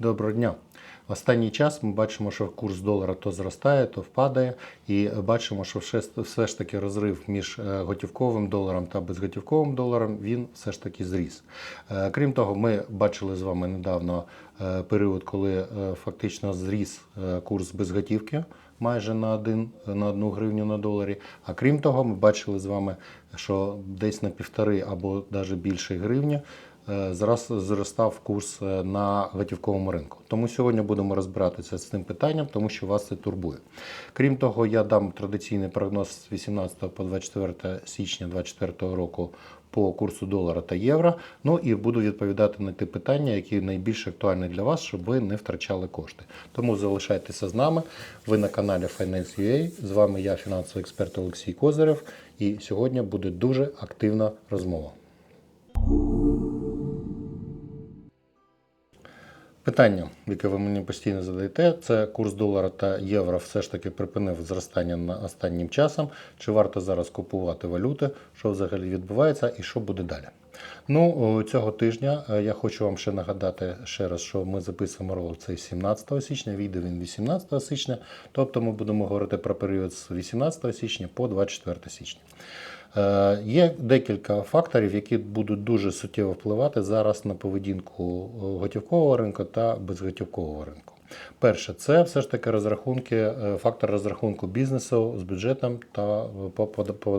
Доброго дня. Останній час ми бачимо, що курс долара то зростає, то впадає, і бачимо, що все ж- таки розрив між е, готівковим доларом та безготівковим доларом він все ж таки зріс. Е, Крім того, ми бачили з вами недавно е, період, коли фактично зріс курс безготівки майже на один на одну гривню на доларі. А крім того, ми бачили з вами, що десь на півтори або навіть більше гривні зараз зростав курс е, на готівковому ринку. Тому сьогодні будемо розбиратися з цим питанням, тому що вас це турбує. Крім того, я дам традиційний прогноз з 18 по 24 січня 2024 року по курсу долара та євро. Ну і буду відповідати на ті питання, які найбільш актуальні для вас, щоб ви не втрачали кошти. Тому залишайтеся з нами. Ви на каналі Finance.ua. З вами я, фінансовий експерт Олексій Козирев. І сьогодні буде дуже активна розмова. Питання, яке ви мені постійно задаєте, це курс долара та євро все ж таки припинив зростання на останнім часом. Чи варто зараз купувати валюти, що взагалі відбувається і що буде далі? Ну, цього тижня е, я хочу вам ще нагадати ще раз, що ми записуємо ролик цей 17 січня, вийде він 18 січня, тобто ми будемо говорити про період з 18 січня по 24 січня. Е, Є декілька факторів, які будуть дуже суттєво впливати зараз на поведінку е, готівкового ринку та безготівкового ринку. Перше, це все ж таки розрахунки, е, фактор розрахунку бізнесу з бюджетом та по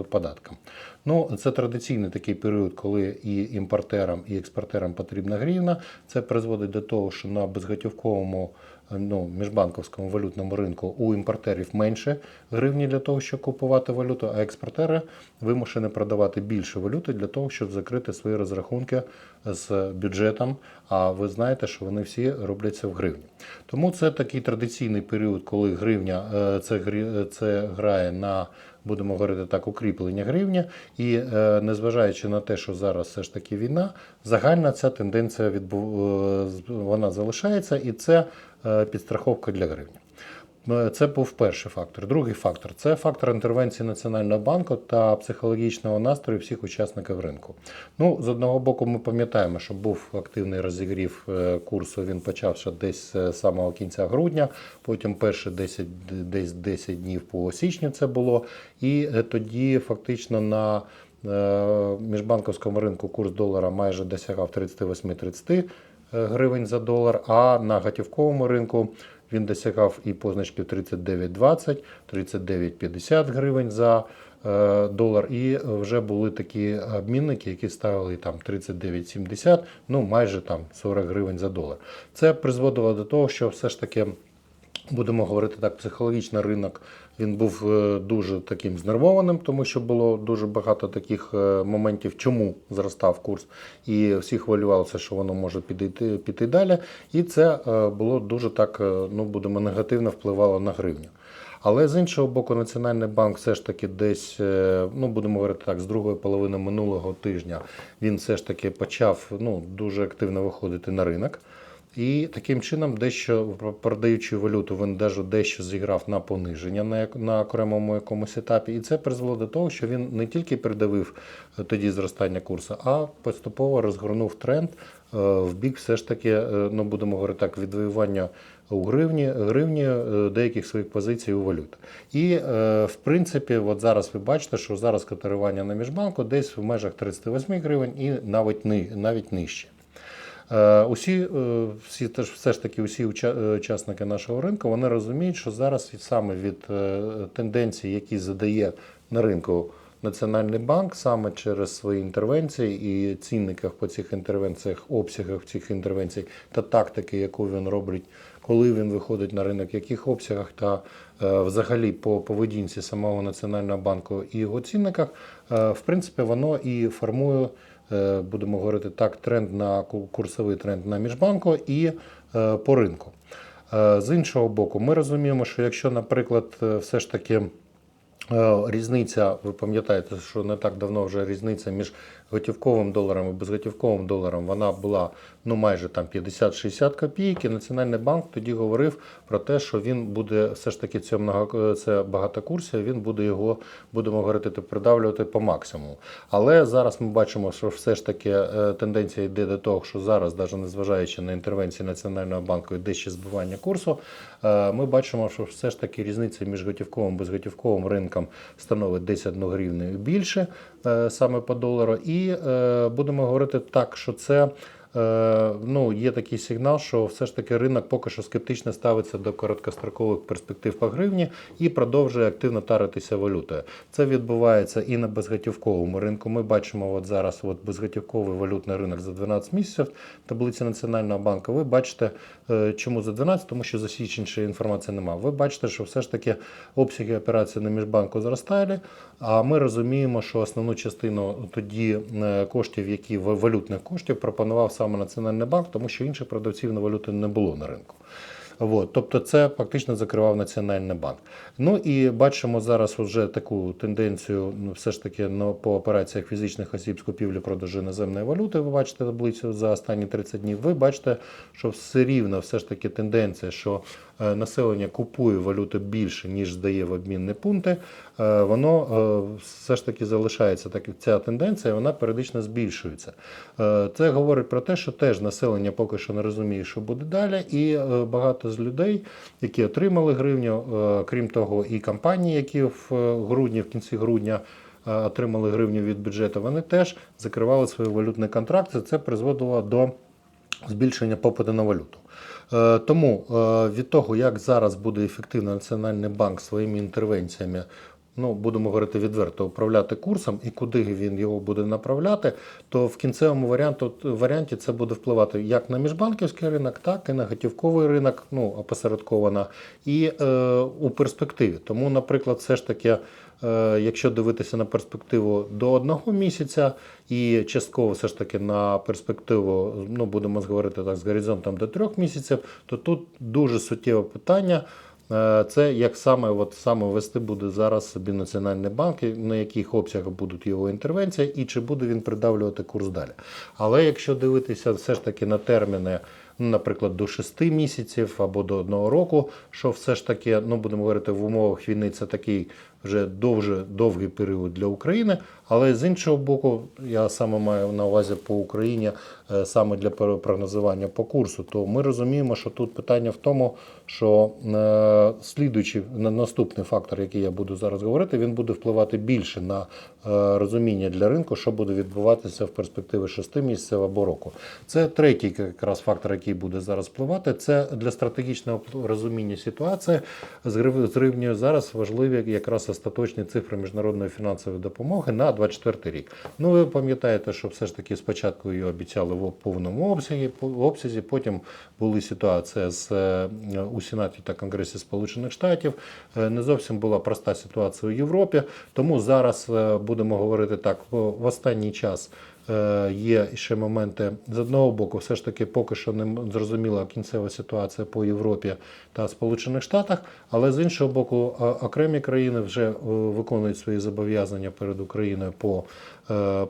податкам. Ну, це традиційний такий період, коли і імпортерам, і експортерам потрібна гривна. Це призводить до того, що на безготівковому е, ну, міжбанковському валютному ринку у імпортерів менше гривні для того, щоб купувати валюту, а експортери вимушені продавати більше валюти для того, щоб закрити свої розрахунки з бюджетом. А ви знаєте, що вони всі робляться в гривні. Тому це такий традиційний період, коли гривня е, це, грі- це грає на. Будемо говорити так, укріплення гривні, і е, незважаючи на те, що зараз все ж таки війна, загальна ця тенденція відбу... е, вона залишається, і це е, підстраховка для гривні. Е, Це був перший фактор. Другий фактор це фактор інтервенції Національного банку та психологічного настрою всіх учасників ринку. Ну, з одного боку, ми пам'ятаємо, що був активний розігрів е, курсу. Він почався десь з самого кінця грудня, потім перші 10, десь 10 днів по січню це було. І е, тоді фактично на е, міжбанковському ринку курс долара майже досягав 38-30 гривень за долар, а на готівковому ринку він досягав і позначки 39,20, 39,50 гривень за е, долар. І вже були такі обмінники, які ставили там 39,70, ну майже там 40 гривень за долар. Це призводило до того, що все ж таки. Будемо говорити так, психологічно ринок він був е, дуже таким знервованим, тому що було дуже багато таких е, моментів, чому зростав курс, і всі хвилювалися, що воно може піти, піти далі. І це е, було дуже так, ну будемо негативно впливало на гривню. Але з іншого боку, Національний банк все ж таки десь, ну будемо говорити так, з другої половини минулого тижня він все ж таки почав ну, дуже активно виходити на ринок. І таким чином, дещо продаючи валюту, він навіть дещо зіграв на пониження на, на окремому якомусь етапі. І це призвело до того, що він не тільки придавив е, тоді зростання курсу, а поступово розгорнув тренд е, в бік все ж таки, е, ну будемо говорити так, відвоювання у гривні, гривні деяких своїх позицій у валют. І в принципі, от зараз ви бачите, що зараз котирування на міжбанку десь в межах 38 гривень і навіть, навіть нижче. Е, Усі, е, всі теж все ж таки, усі е, учасники нашого ринку вони розуміють, що зараз саме від тенденцій, які задає на ринку Національний банк, саме через свої інтервенції і цінниках по цих інтервенціях, обсягах цих інтервенцій та тактики, яку він робить, коли він виходить на ринок, в яких обсягах та взагалі по поведінці самого Національного банку і його цінниках, в принципі, воно і формує будемо говорити так, тренд на курсовий тренд на міжбанку і е, по ринку. Е, З іншого боку, ми розуміємо, що якщо, наприклад, е, все ж таки Е, Різниця, ви пам'ятаєте, що не так давно вже різниця між готівковим доларом і безготівковим доларом вона була ну майже там 50-60 копійок. І Національний банк тоді говорив про те, що він буде все ж таки це, много, це багатокурсія, він буде його, будемо говорити, придавлювати по максимуму. Але зараз ми бачимо, що все ж таки е, тенденція йде до того, що зараз, навіть незважаючи на інтервенції Національного банку, йде ще збивання курсу. Е, Ми бачимо, що все ж таки різниця між готівковим і безготівковим ринком становить десь 1 гривню і більше саме по долару. І е, будемо говорити так, що це. Е, Ну, є такий сигнал, що все ж таки ринок поки що скептично ставиться до короткострокових перспектив по гривні і продовжує активно таритися валютою. Це відбувається і на безготівковому ринку. Ми бачимо от зараз от безготівковий валютний ринок за 12 місяців таблиці Національного банку. Ви бачите, е, чому за 12, тому що за січень ще інформації немає. Ви бачите, що все ж таки обсяги операцій на міжбанку зростали, а ми розуміємо, що основну частину тоді е, коштів, які валютних коштів пропонував саме Національний банк, тому що інших продавців на валюти не було на ринку. От, тобто це фактично закривав Національний банк. Ну і бачимо зараз вже таку тенденцію, ну, все ж таки ну, по операціях фізичних осіб з купівлі-продажу іноземної валюти. Ви бачите таблицю за останні 30 днів. Ви бачите, що все рівно все ж таки тенденція, що населення купує валюту більше, ніж здає в обмінні пункти. е, Воно е, все ж таки залишається так. Ця тенденція вона періодично збільшується. Е, Це говорить про те, що теж населення поки що не розуміє, що буде далі, і е, багато з людей, які отримали гривню, е, крім того, і компанії, які в е, грудні, в кінці грудня. е, Отримали гривню від бюджету, вони теж закривали свої валютні контракти. Це призводило до збільшення попиту на валюту. Е, Тому е, від того, як зараз буде ефективно Національний банк своїми інтервенціями, ну будемо говорити відверто, управляти курсом і куди він його буде направляти, то в кінцевому варіанту, варіанті це буде впливати як на міжбанківський ринок, так і на готівковий ринок, ну опосередковано, і е, у перспективі. Тому, наприклад, все ж таки. Е, Якщо дивитися на перспективу до одного місяця і частково все ж таки на перспективу, ну будемо говорити так, з горизонтом до трьох місяців, то тут дуже суттєве питання. Е, Це як саме, от саме вести буде зараз собі Національний банк, на яких обсягах будуть його інтервенція, і чи буде він придавлювати курс далі. Але якщо дивитися все ж таки на терміни, ну, наприклад, до 6 місяців або до одного року, що все ж таки, ну будемо говорити, в умовах війни це такий вже дуже довгий період для України. Але з іншого боку, я саме маю на увазі по Україні е, саме для прогнозування по курсу, то ми розуміємо, що тут питання в тому, що е, слідуючий наступний фактор, який я буду зараз говорити, він буде впливати більше на е, розуміння для ринку, що буде відбуватися в перспективі 6 місяців або року. Це третій якраз фактор, який буде зараз впливати. Це для стратегічного розуміння ситуації з гривнею зараз важливі якраз остаточні цифри міжнародної фінансової допомоги на 24 рік. Ну ви пам'ятаєте, що все ж таки спочатку її обіцяли в повному обсязі, обсязі, потім були ситуація з е, у Сенаті та Конгресі Сполучених Штатів. Е, Не зовсім була проста ситуація у Європі. Тому зараз е, будемо говорити так, в останній час. Е, Є ще моменти. З одного боку, все ж таки поки що не зрозуміла кінцева ситуація по Європі та Сполучених Штатах, але з іншого боку, окремі країни вже виконують свої зобов'язання перед Україною по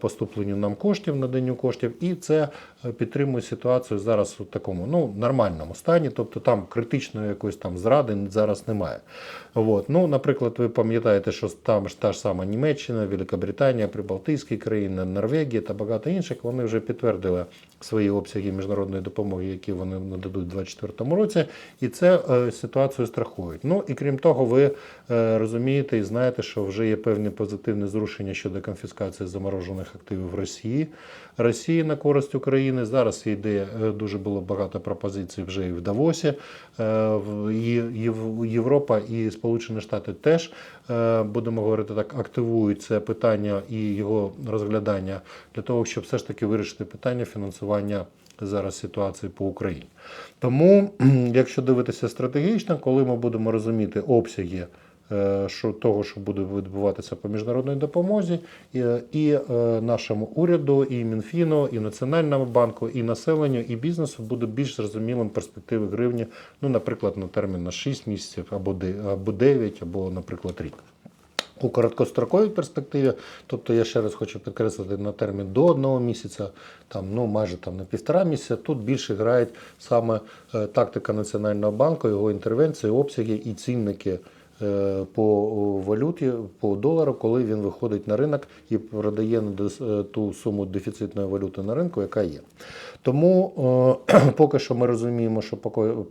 поступленню нам коштів, наданню коштів, і це е, підтримує ситуацію зараз у такому ну нормальному стані, тобто там критичної якоїсь там зради зараз немає. От. Ну, наприклад, ви пам'ятаєте, що там ж та ж сама Німеччина, Великобританія, Прибалтійські країни, Норвегія та багато інших, вони вже підтвердили свої обсяги міжнародної допомоги, які вони нададуть у 2024 році, і це е, ситуацію страхують. Ну і крім того, ви е, розумієте і знаєте, що вже є певні позитивні зрушення щодо конфіскації заморожених активів Росії. Росії на користь України. Зараз йде е, дуже було багато пропозицій вже і в Давосі. Е, і Європа і Сполучені Штати теж е, будемо говорити так, активують це питання і його розглядання для того, щоб все ж таки вирішити питання фінансування зараз ситуації по Україні. Тому, якщо дивитися стратегічно, коли ми будемо розуміти обсяги що, того, що буде відбуватися по міжнародній допомозі, і, і е, нашому уряду, і Мінфіну, і Національному банку, і населенню, і бізнесу буде більш зрозумілим перспективи гривні, ну, наприклад, на термін на 6 місяців або де- або 9, або, наприклад, рік. У короткостроковій перспективі, тобто я ще раз хочу підкреслити на термін до одного місяця, там ну майже там на півтора місяця. Тут більше грають саме е, тактика Національного банку, його інтервенції, обсяги і цінники е, по валюті, по долару, коли він виходить на ринок і продає е, ту суму дефіцитної валюти на ринку, яка є. Тому е, поки що ми розуміємо, що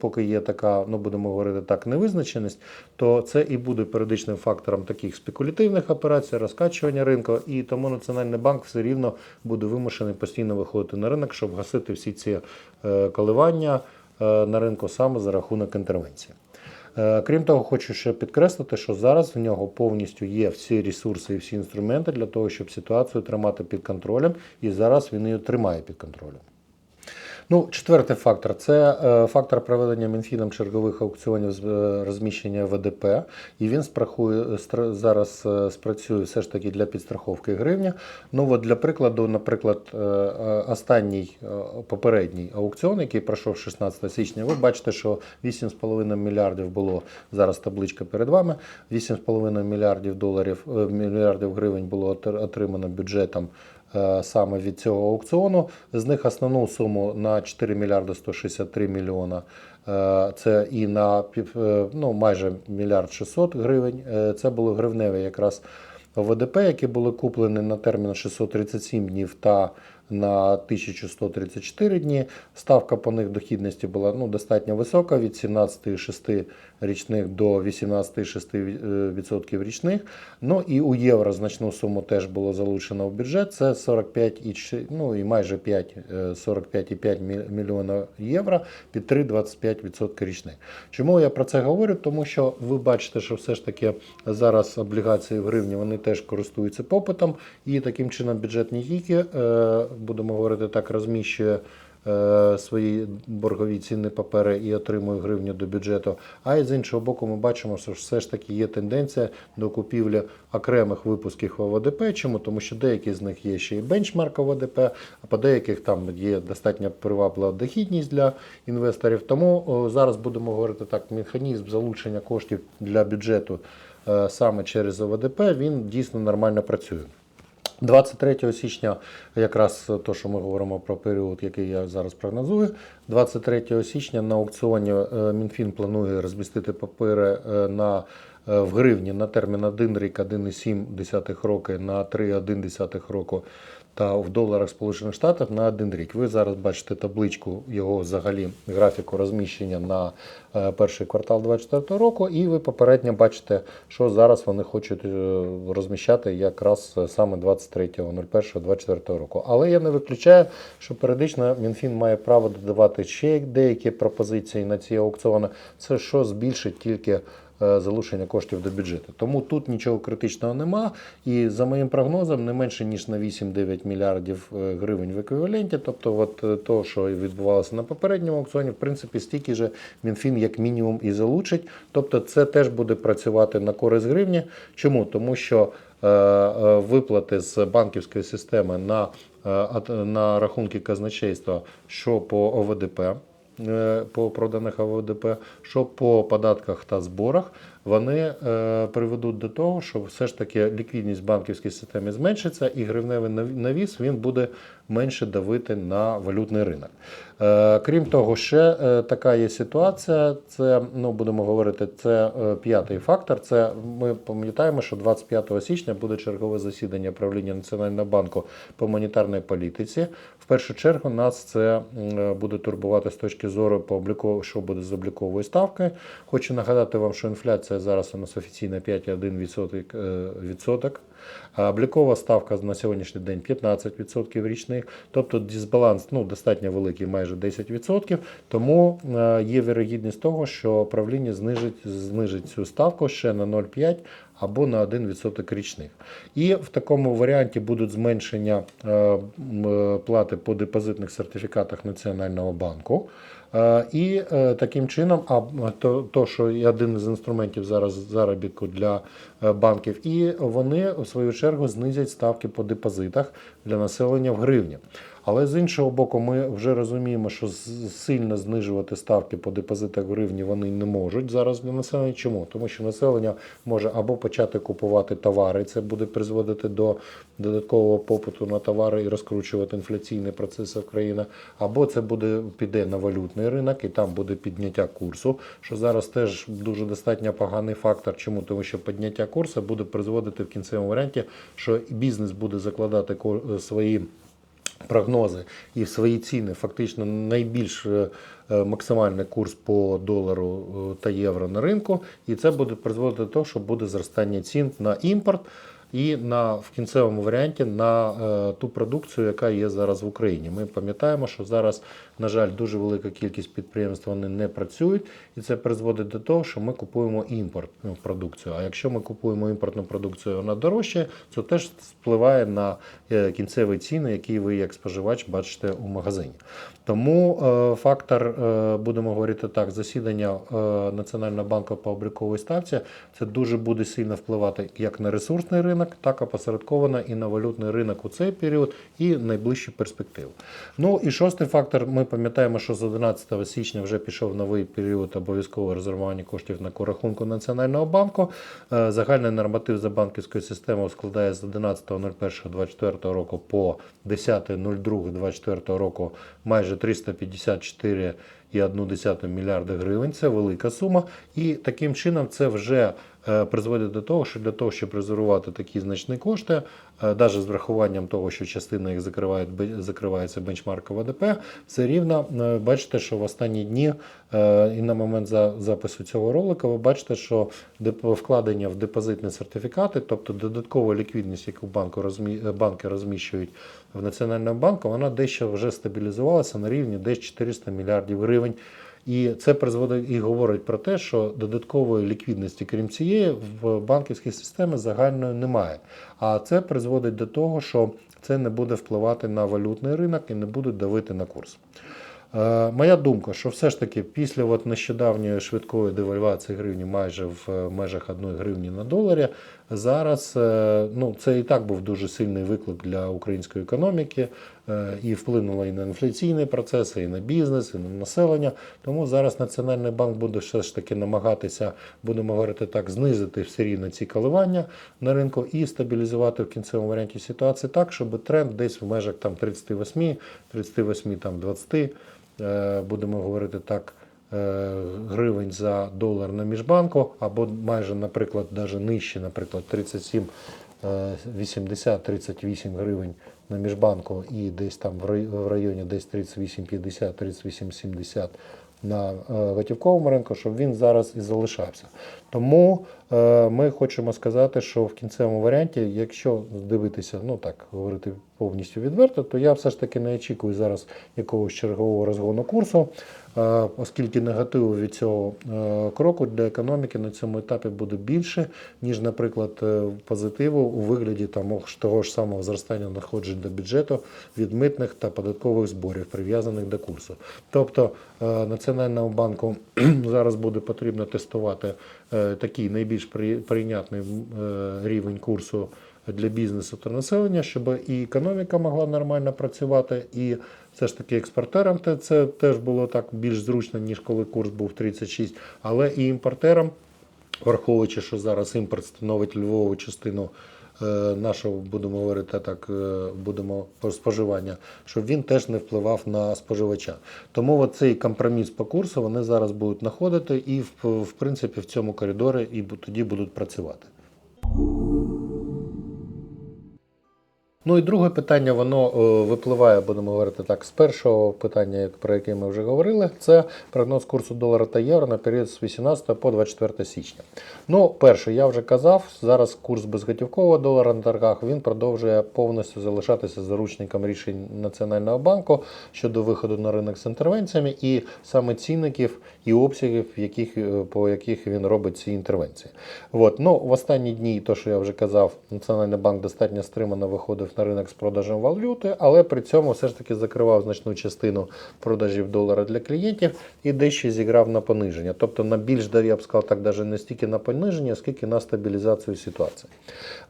поки, є така, ну будемо говорити так, невизначеність, то це і буде періодичним фактором таких спекулятивних операцій, розкачування ринку, і тому Національний банк все рівно буде вимушений постійно виходити на ринок, щоб гасити всі ці е, коливання е, на ринку саме за рахунок інтервенції. Е, Крім того, хочу ще підкреслити, що зараз в нього повністю є всі ресурси і всі інструменти для того, щоб ситуацію тримати під контролем, і зараз він її тримає під контролем. Ну, четвертий фактор це е, фактор проведення Мінфіном чергових аукціонів з е, розміщення ВДП, і він спрахує стра- зараз е, спрацює все ж таки для підстраховки гривня. Ну от для прикладу, наприклад, останній попередній аукціон, який пройшов 16 січня, ви бачите, що 8,5 мільярдів було зараз табличка перед вами. 8,5 мільярдів доларів мільярдів гривень було отр- отримано бюджетом саме від цього аукціону. З них основну суму на 4 мільярди 163 мільйона. е, Це і на е, ну, майже мільярд 600 гривень. е, Це були гривневі якраз ВДП, які були куплені на термін 637 днів та на 1134 дні. Ставка по них дохідності була ну, достатньо висока від 17,6 річних до 18,6% річних. Ну і у євро значну суму теж було залучено в бюджет. Це 45 і, ну, і майже 5, е, 45,5 мільйона євро під 3,25% річних. Чому я про це говорю? Тому що ви бачите, що все ж таки зараз облігації в гривні вони теж користуються попитом, і таким чином бюджет не тільки, е, будемо говорити так, розміщує е, свої боргові цінні папери і отримує гривню до бюджету. А й з іншого боку, ми бачимо, що все ж таки є тенденція до купівлі окремих випусків ОВДП. Чому? Тому що деякі з них є ще і бенчмарк ОВДП, а по деяких там є достатньо приваблива дохідність для інвесторів. Тому о, зараз будемо говорити так: механізм залучення коштів для бюджету е, саме через ОВДП він дійсно нормально працює. 23 січня, якраз то, що ми говоримо про період, який я зараз прогнозую. 23 січня на аукціоні е, Мінфін планує розмістити папери е, на в гривні на термін 1 рік 1,7 роки на 3,1 року та в доларах Сполучених Штатів на один рік. Ви зараз бачите табличку його взагалі графіку розміщення на е, перший квартал 2024 року, і ви попередньо бачите, що зараз вони хочуть е, розміщати якраз е, саме 23.01.24 року. Але я не виключаю, що періодично Мінфін має право додавати ще деякі пропозиції на ці аукціони. Це що збільшить тільки е, залучення коштів до бюджету. Тому тут нічого критичного нема. І за моїм прогнозом, не менше ніж на 8-9 мільярдів е, гривень в еквіваленті. Тобто, от е, то, що відбувалося на попередньому аукціоні, в принципі, стільки же Мінфін як мінімум і залучить. Тобто, це теж буде працювати на користь гривні. Чому? Тому що е, е, виплати з банківської системи на, е, на рахунки казначейства, що по ОВДП е, по проданих ОВДП, що по податках та зборах, вони е, приведуть до того, що все ж таки ліквідність в банківській системі зменшиться, і гривневий навіс він буде менше давити на валютний ринок. Е, крім того, ще е, така є ситуація. Це ну будемо говорити, це е, п'ятий фактор. Це ми пам'ятаємо, що 25 січня буде чергове засідання правління Національного банку по монетарній політиці. В першу чергу нас це буде турбувати з точки зору по що буде з обліковою ставкою. Хочу нагадати вам, що інфляція зараз у нас офіційно 5,1 облікова ставка на сьогоднішній день 15% річних, тобто дисбаланс ну, достатньо великий, майже 10%. Тому е, є вірогідність того, що правління знижить, знижить цю ставку ще на 0,5 або на 1% річних. І в такому варіанті будуть зменшення е, е, плати по депозитних сертифікатах Національного банку. Е, І таким чином, а то, то, що є один з інструментів зараз заробітку для банків, і вони у свою чергу знизять ставки по депозитах для населення в гривні. Але з іншого боку, ми вже розуміємо, що сильно знижувати ставки по депозитах в гривні вони не можуть зараз для населення. Чому? Тому що населення може або почати купувати товари, це буде призводити до додаткового попиту на товари і розкручувати інфляційні процеси в країнах, або це буде піде на валютний ринок і там буде підняття курсу, що зараз теж дуже достатньо поганий фактор. Чому? Тому що підняття курсу буде призводити в кінцевому варіанті, що бізнес буде закладати свої прогнози і в свої ціни фактично найбільш е, е, максимальний курс по долару е, та євро на ринку, і це буде призводити до того, що буде зростання цін на імпорт. І на в кінцевому варіанті на е, ту продукцію, яка є зараз в Україні. Ми пам'ятаємо, що зараз, на жаль, дуже велика кількість підприємств вони не працюють, і це призводить до того, що ми купуємо імпортну продукцію. А якщо ми купуємо імпортну продукцію, вона дорожча, це теж впливає на е, кінцеві ціни, які ви як споживач бачите у магазині. Тому е, фактор, е, будемо говорити так, засідання е, Національного банку по обліковій ставці це дуже буде сильно впливати як на ресурсний ринок, так і посередковано і на валютний ринок у цей період і найближчі перспективи. Ну і шостий фактор, ми пам'ятаємо, що з 11 січня вже пішов новий період обов'язкового резервування коштів на рахунку Національного банку. Е, Загальний норматив за банківською системою складає з 11.01.24 року по 10.02.24 року майже 354,1 мільярда гривень. Це велика сума. І таким чином це вже призводить до того, що для того, щоб резервувати такі значні кошти, навіть з врахуванням того, що частина їх закриває, закривається бенчмарком ВДП, все рівно е, бачите, що в останні дні е, і на момент за- запису цього ролика ви бачите, що вкладення в депозитні сертифікати, тобто додаткова ліквідність, яку банку банки розміщують в Національному банку, вона дещо вже стабілізувалася на рівні десь 400 мільярдів гривень. І це призводить і говорить про те, що додаткової ліквідності, крім цієї, в банківській системі загальної немає. А це призводить до того, що це не буде впливати на валютний ринок і не буде давити на курс. Е, Моя думка, що все ж таки після от нещодавньої швидкої девальвації гривні майже в е, межах 1 гривні на доларі, зараз е, ну, це і так був дуже сильний виклик для української економіки і вплинуло і на інфляційні процеси, і на бізнес, і на населення. Тому зараз Національний банк буде все ж таки намагатися, будемо говорити так, знизити все рівно ці коливання на ринку і стабілізувати в кінцевому варіанті ситуацію так, щоб тренд десь в межах там 38, 38 там 20 е, будемо говорити так, е, гривень за долар на міжбанку, або майже, наприклад, навіть нижче, наприклад, 37, е, 80, 38 гривень на міжбанку і десь там в рай- в районі десь 38,50, 38,70 на е, готівковому ринку, щоб він зараз і залишався. Тому е, ми хочемо сказати, що в кінцевому варіанті, якщо дивитися, ну так говорити повністю відверто, то я все ж таки не очікую зараз якогось чергового розгону курсу, е, оскільки негативу від цього е, кроку для економіки на цьому етапі буде більше, ніж, наприклад, е, позитиву у вигляді там того ж самого зростання надходжень до бюджету від митних та податкових зборів, прив'язаних до курсу. Тобто е, Національному банку зараз буде потрібно тестувати такий найбільш при- прийнятний е, рівень курсу для бізнесу та населення, щоб і економіка могла нормально працювати, і все ж таки експортерам те- це теж було так більш зручно, ніж коли курс був 36, але і імпортерам, враховуючи, що зараз імпорт становить львову частину е, нашого, будемо говорити так, е, будемо по споживання, щоб він теж не впливав на споживача. Тому цей компроміс по курсу вони зараз будуть знаходити і в принципі в цьому коридорі і тоді будуть працювати. Ну і друге питання, воно е, випливає, будемо говорити так, з першого питання, про яке ми вже говорили, це прогноз курсу долара та євро на період з 18 по 24 січня. Ну, перше, я вже казав, зараз курс безготівкового долара на торгах він продовжує повністю залишатися заручником рішень Національного банку щодо виходу на ринок з інтервенціями і саме цінників і обсягів, яких, е, по яких він робить ці інтервенції. От. Ну, в останні дні, то, що я вже казав, Національний банк достатньо стримано виходив на ринок з продажем валюти, але при цьому все ж таки закривав значну частину продажів долара для клієнтів і дещо зіграв на пониження. Тобто на більш, я б сказав так, навіть не стільки на пониження, скільки на стабілізацію ситуації.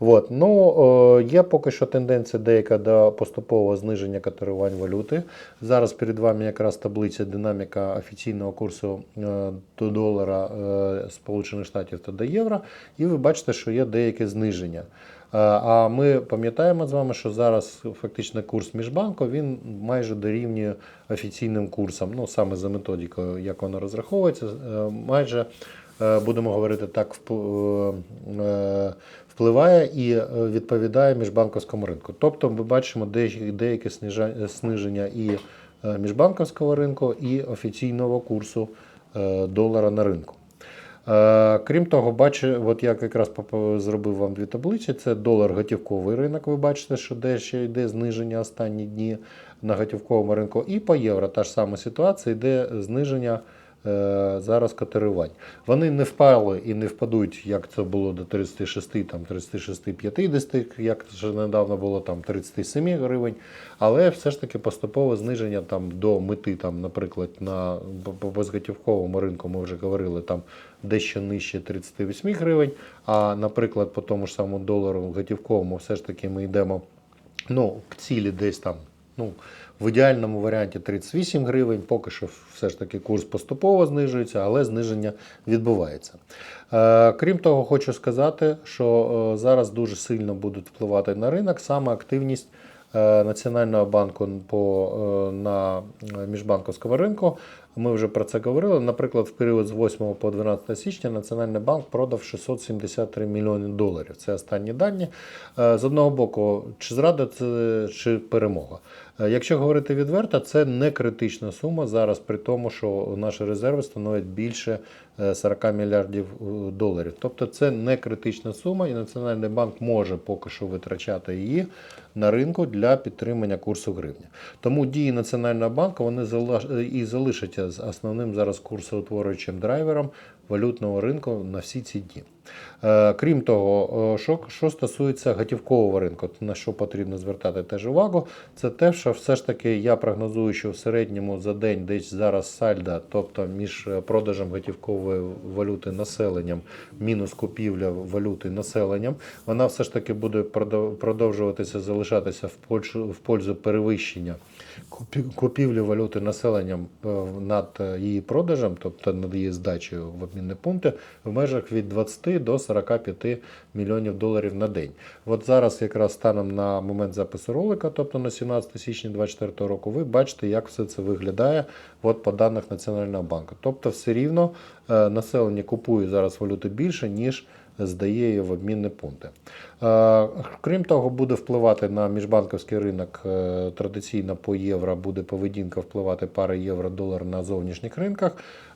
От. Ну, є поки що тенденція деяка до поступового зниження котирувань валюти. Зараз перед вами якраз таблиця динаміка офіційного курсу е, до долара е, Сполучених Штатів та до євро, і ви бачите, що є деяке зниження. Е, А ми пам'ятаємо з вами, що зараз фактично курс міжбанку він майже дорівнює офіційним курсам, ну саме за методикою, як воно розраховується, е, майже е, будемо говорити так, впливає і відповідає міжбанковському ринку. Тобто ми бачимо деяке сниження і міжбанковського ринку, і офіційного курсу долара на ринку. Е, Крім того, бачу, от я якраз зробив вам дві таблиці. Це долар готівковий ринок. Ви бачите, що дещо йде зниження останні дні на готівковому ринку. І по євро та ж сама ситуація, йде зниження зараз котирувань. Вони не впали і не впадуть, як це було до 36, там 36-50, як ще недавно було там 37 гривень. Але все ж таки поступове зниження там до мети, там, наприклад, на безготівковому ринку ми вже говорили там дещо нижче 38 гривень. А наприклад, по тому ж самому долару готівковому, все ж таки ми йдемо ну, к цілі десь там. Ну, в ідеальному варіанті 38 гривень, поки що все ж таки курс поступово знижується, але зниження відбувається. Е, крім того, хочу сказати, що е, зараз дуже сильно будуть впливати на ринок саме активність е, Національного банку по, на міжбанковському ринку. Ми вже про це говорили. Наприклад, в період з 8 по 12 січня Національний банк продав 673 мільйони доларів. Це останні дані. З одного боку, чи зрада це чи перемога. Е, Якщо говорити відверто, це не критична сума зараз, при тому, що наші резерви становлять більше е, 40 мільярдів е, доларів. Тобто це не критична сума, і Національний банк може поки що витрачати її на ринку для підтримання курсу гривні. Тому дії Національного банку вони і залишаться з основним зараз курсоутворюючим драйвером валютного ринку на всі ці дні. Е, Крім того, е, що, що стосується готівкового ринку, на що потрібно звертати теж увагу, це те, що все ж таки я прогнозую, що в середньому за день десь зараз сальда, тобто між е, продажем готівкової валюти населенням, мінус купівля валюти населенням, вона все ж таки буде продов- продовжуватися залишатися в пользу, в пользу перевищення купівлі валюти населенням е, над е, її продажем, тобто над її здачею в обмінні пункти, в межах від 20 до 45 мільйонів доларів на день. От зараз, якраз станом на момент запису ролика, тобто на 17 січня 2024 року, ви бачите, як все це виглядає от по даних Національного банку. Тобто, все рівно е, населення купує зараз валюти більше, ніж здає її в обмінні пункти. Е, Крім того, буде впливати на міжбанківський ринок е, традиційно по євро, буде поведінка впливати пари євро-долар на зовнішніх ринках.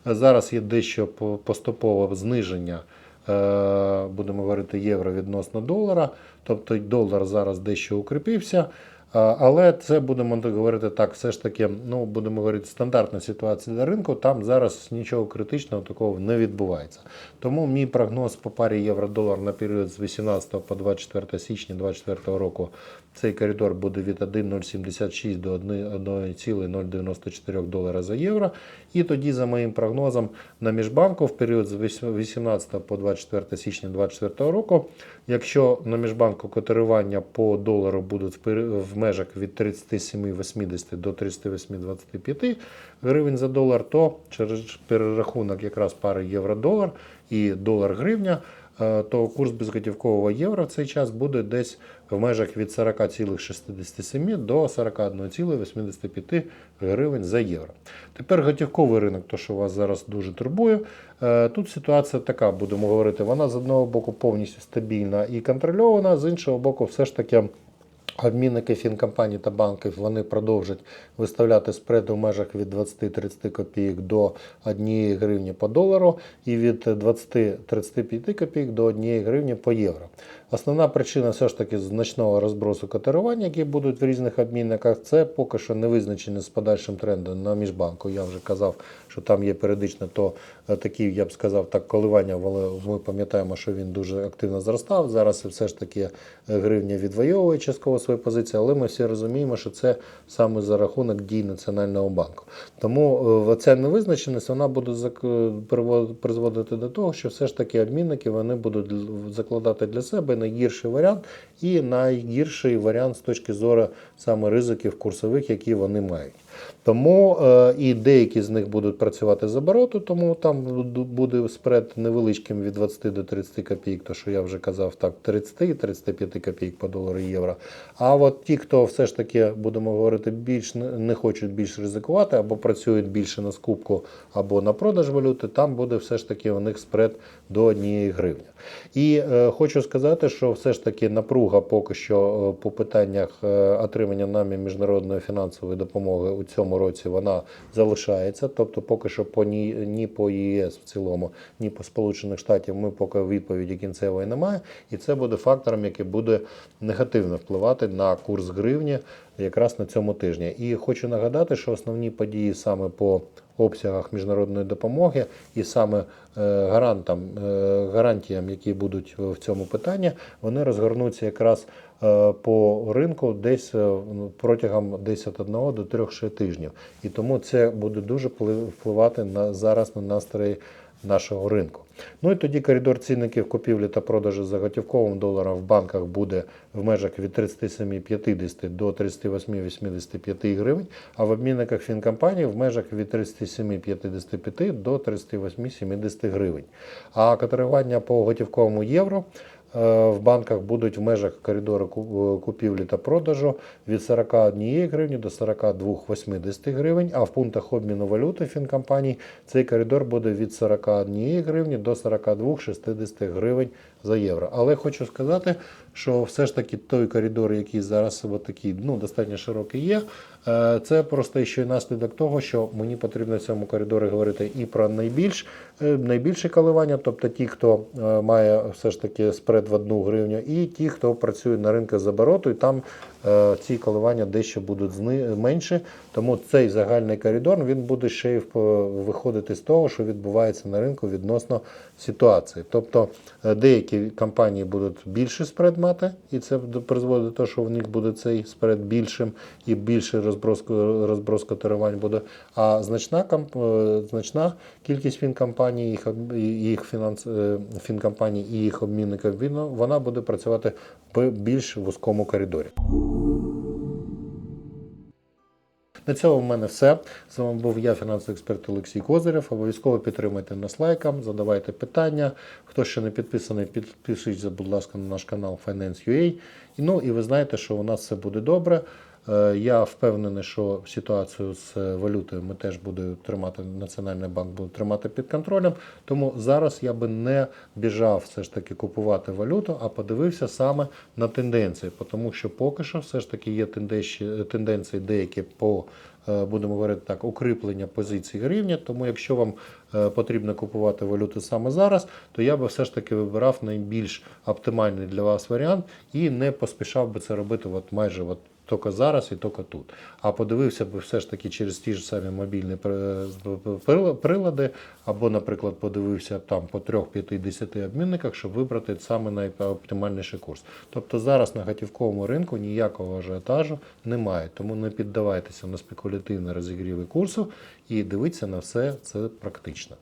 Зараз є дещо поступове зниження, е, будемо говорити, євро відносно долара. Тобто долар зараз дещо укріпився. Але це будемо говорити так, все ж таки, ну будемо говорити, стандартна ситуація для ринку. Там зараз нічого критичного такого не відбувається. Тому мій прогноз по парі євро-долар на період з 18 по 24 січня 2024 року цей коридор буде від 1,076 до 1,094 долара за євро. І тоді, за моїм прогнозом, на міжбанку в період з 18 по 24 січня 2024 року, якщо на міжбанку котирування по долару будуть в межах від 37,80 до 38,25 гривень за долар, то через перерахунок якраз пари євро-долар і долар-гривня, е, то курс безготівкового євро в цей час буде десь в межах від 40,67 до 41,85 гривень за євро. Тепер готівковий ринок, то що вас зараз дуже турбує. Е, Тут ситуація така, будемо говорити, вона з одного боку повністю стабільна і контрольована, з іншого боку, все ж таки. Обмінники фінкомпаній та банків вони продовжать виставляти спреди в межах від 20-30 копійок до 1 гривні по долару і від 20-35 копійок до 1 гривні по євро. Основна причина все ж таки значного розбросу котирувань, які будуть в різних обмінниках, це поки що не визначені з подальшим трендом на міжбанку. Я вже казав, що там є періодично то е, такі, я б сказав, так коливання, але ми пам'ятаємо, що він дуже активно зростав. Зараз все ж таки е, гривня відвоює частково свої позиції, але ми всі розуміємо, що це саме за рахунок дій Національного банку. Тому е, ця невизначеність вона буде призводити до того, що все ж таки обмінники вони будуть закладати для себе найгірший варіант і найгірший варіант з точки зору саме ризиків курсових, які вони мають. Тому е, і деякі з них будуть працювати з обороту, тому там буде спред невеличким від 20 до 30 копійок, то що я вже казав, так 30 і 35 копійок по долару євро. А от ті, хто все ж таки, будемо говорити, більш не хочуть більш ризикувати, або працюють більше на скупку, або на продаж валюти, там буде все ж таки у них спред до 1 гривні. І е, хочу сказати, що все ж таки напруга поки що е, по питаннях е, отримання нами міжнародної фінансової допомоги у цьому році вона залишається. Тобто, поки що по ні, ні по ЄС в цілому, ні по Сполучених Штатів ми поки відповіді кінцевої немає. І це буде фактором, який буде негативно впливати на курс гривні якраз на цьому тижні. І хочу нагадати, що основні події саме по обсягах міжнародної допомоги і саме е, гарантам, е, гарантіям, які будуть в цьому питанні, вони розгорнуться якраз по ринку десь е, протягом десь від 1 до 3 ще тижнів. І тому це буде дуже впливати на зараз на настрої нашого ринку. Ну і тоді коридор цінників купівлі та продажу за готівковим доларом в банках буде в межах від 37,50 до 38,85 гривень, а в обмінниках фінкомпаній в межах від 37,55 до 38,70 гривень. А котирування по готівковому євро е, в банках будуть в межах коридору е, купівлі та продажу від 41 гривні до 42,80 гривень, а в пунктах обміну валюти фінкомпаній цей коридор буде від 41 гривні до 42,60 гривень за євро. Але хочу сказати, що все ж таки той коридор, який зараз такий, ну, достатньо широкий є, е, це просто ще й наслідок того, що мені потрібно в цьому коридорі говорити і про найбільш, найбільші найбільше коливання, тобто ті, хто е, має все ж таки спред в одну гривню, і ті, хто працює на ринку з обороту, і там е, ці коливання дещо будуть зни- менші. Тому цей загальний коридор він буде ще й виходити з того, що відбувається на ринку відносно ситуації. Тобто е, деякі компанії будуть більше спред мати, і це призводить до того, що в них буде цей спред більшим і більший розброс, розброс котирувань буде. А значна, е, значна кількість фінкомпаній, їх, їх фінанс, е, фінкомпаній і їх обмінників, вона буде працювати в більш вузькому коридорі. На цьому в мене все. З вами був я, фінансовий експерт Олексій Козирєв. Обов'язково підтримуйте нас лайком, задавайте питання. Хто ще не підписаний, підпишіться, будь ласка, на наш канал Finance.ua. Ну і ви знаєте, що у нас все буде добре. Е, Я впевнений, що ситуацію з е, валютою ми теж буде тримати, Національний банк буде тримати під контролем. Тому зараз я би не біжав все ж таки купувати валюту, а подивився саме на тенденції, тому що поки що все ж таки є тенденції, тенденції деякі по е, будемо говорити так, укріплення позицій гривні. Тому якщо вам е, потрібно купувати валюту саме зараз, то я би все ж таки вибирав найбільш оптимальний для вас варіант і не поспішав би це робити от майже от тільки зараз і тільки тут. А подивився би все ж таки через ті ж самі мобільні при- при- прилади, або, наприклад, подивився там по 3, 5, 10 обмінниках, щоб вибрати саме найоптимальніший курс. Тобто зараз на готівковому ринку ніякого ажіотажу немає, тому не піддавайтеся на спекулятивні розігріви курсу і дивіться на все це практично.